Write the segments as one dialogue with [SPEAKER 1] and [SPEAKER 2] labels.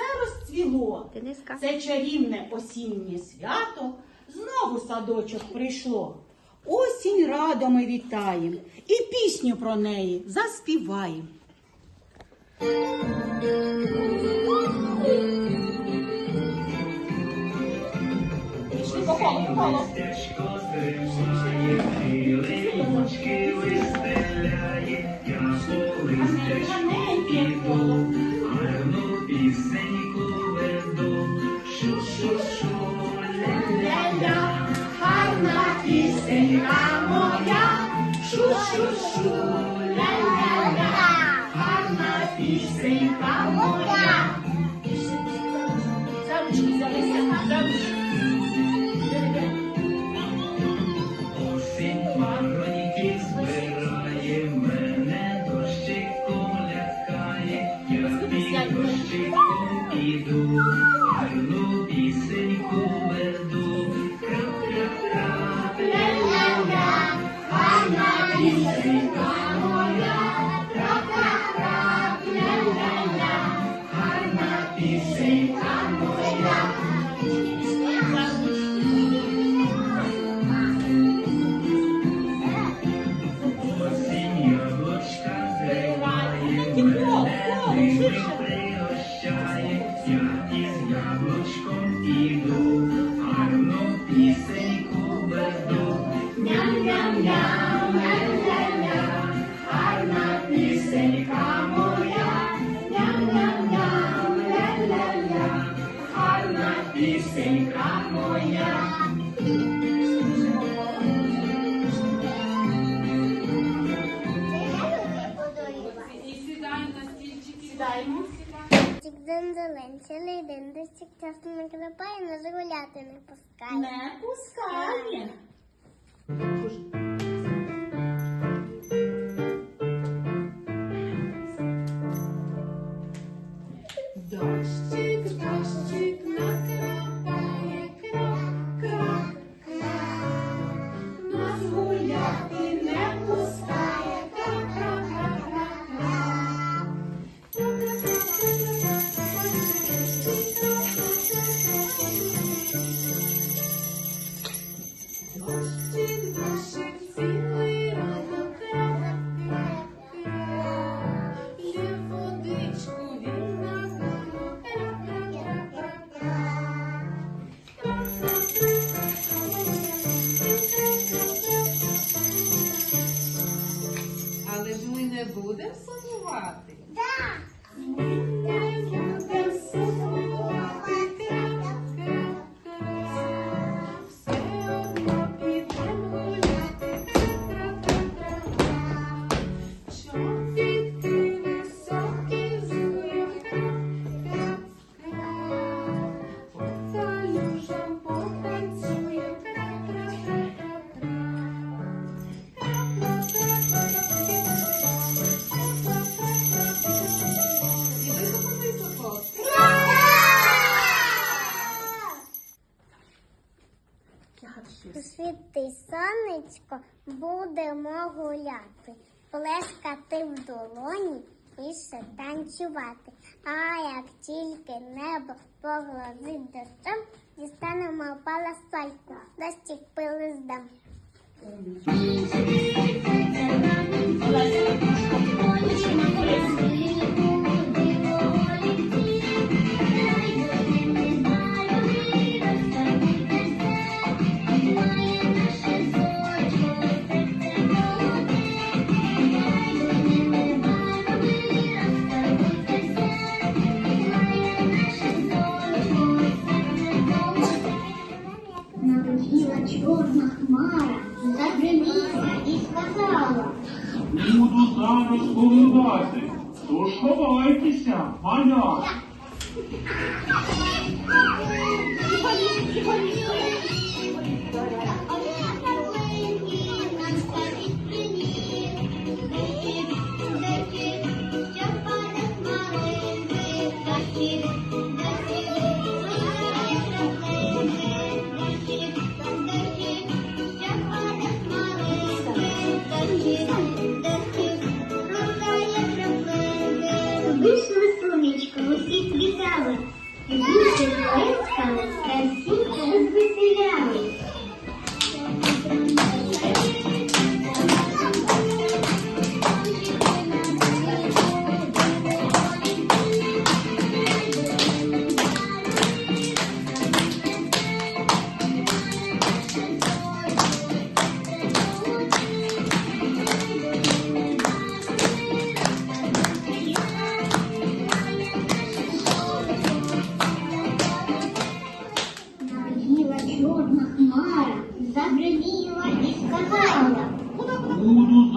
[SPEAKER 1] все розцвіло. Це чарівне осіннє свято знову садочок прийшло. Осінь радами ми і пісню про неї заспіваєм. Пішли по колу.
[SPEAKER 2] misericórdia. нас не клепає, нас гуляти не пускає.
[SPEAKER 1] Не пускає.
[SPEAKER 3] Дощик, дощик.
[SPEAKER 2] Світи сонечко, будемо гуляти, плескати в долоні, пише танцювати. А як тільки небо погрозить дощом, дістанемо паласальку, дощик пили здам.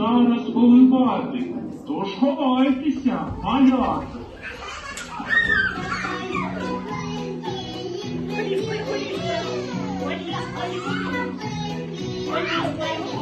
[SPEAKER 4] зараз поливати. Тож ховайтеся,
[SPEAKER 2] маляки. Ой, ой, ой, ой, ой, ой, ой,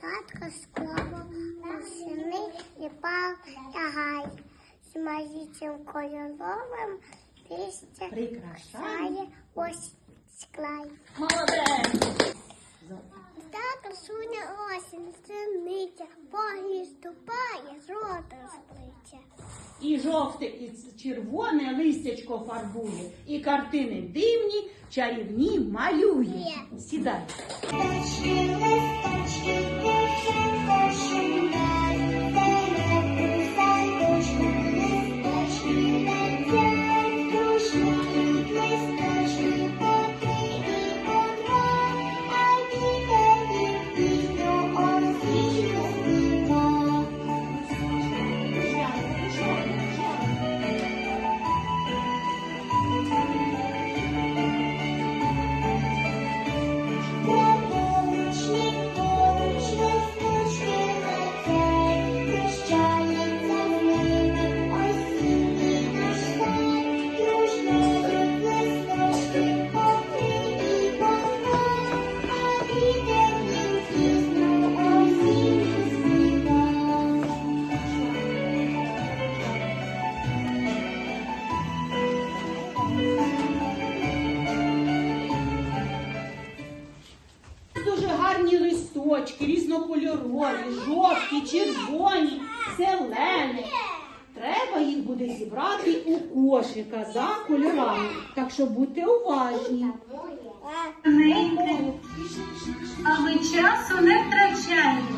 [SPEAKER 2] Татко склав восени і пав тягай. З магічним кольоровим листя
[SPEAKER 1] прикрашає
[SPEAKER 2] ось склай.
[SPEAKER 1] Молодець!
[SPEAKER 2] Так суне осінь, синиця, погні ступає, з рота спличе.
[SPEAKER 1] І жовте, і червоне листячко фарбує, і картини дивні, чарівні малює. Сідай. кошика за кольорами. Так що будьте уважні.
[SPEAKER 5] А ми часу не втрачаємо.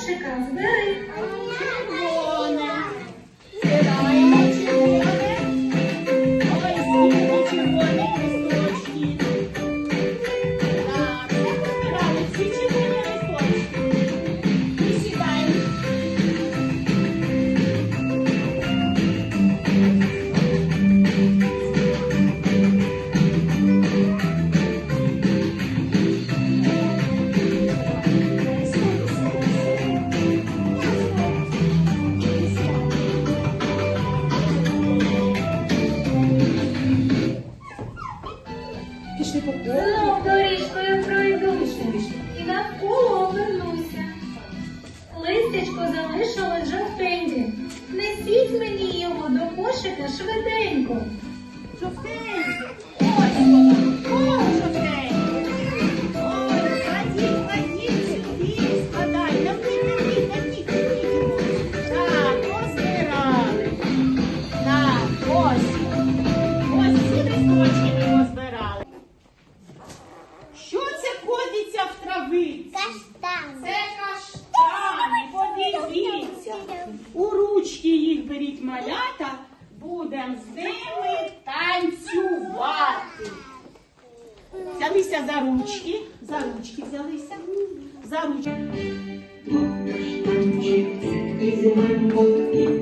[SPEAKER 5] кошика збери.
[SPEAKER 1] Música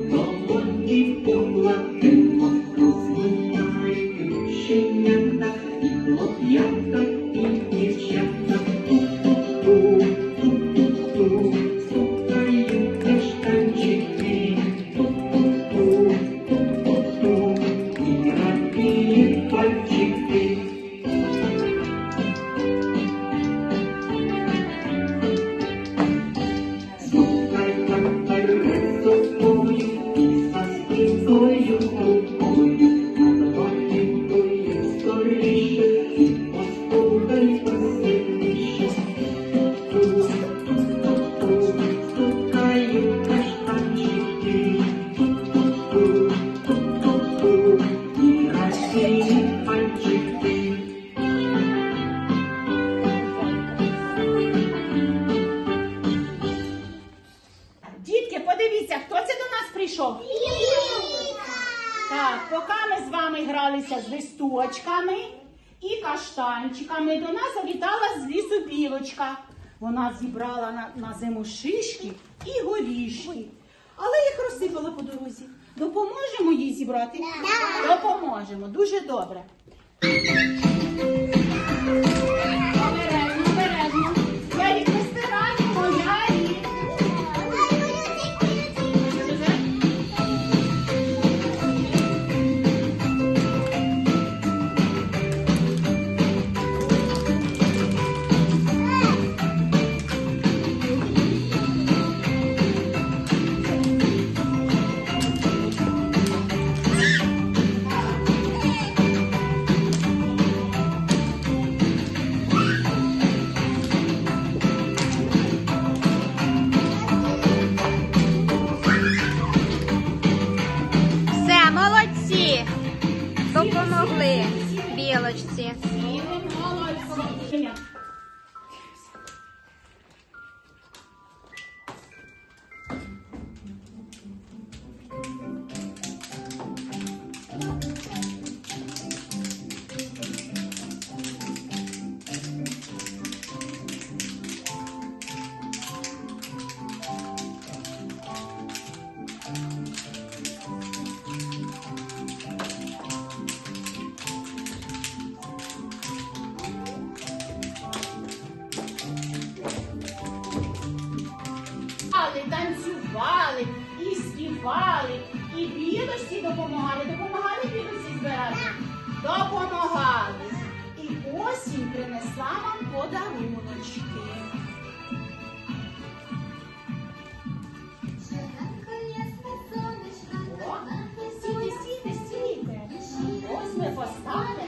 [SPEAKER 1] Так, поки ми з вами гралися з листочками і каштанчиками, до нас завітала з лісу білочка. Вона зібрала на, на зиму шишки і горішки. Але їх розсипала по дорозі. Допоможемо їй зібрати? Допоможемо. Дуже добре.
[SPEAKER 6] допомогли білочці.
[SPEAKER 1] допомагали, допомагали всі збирати. Допомагали. І осінь принесла вам подаруночки. О, сійте, сійте. Ось ми поставили.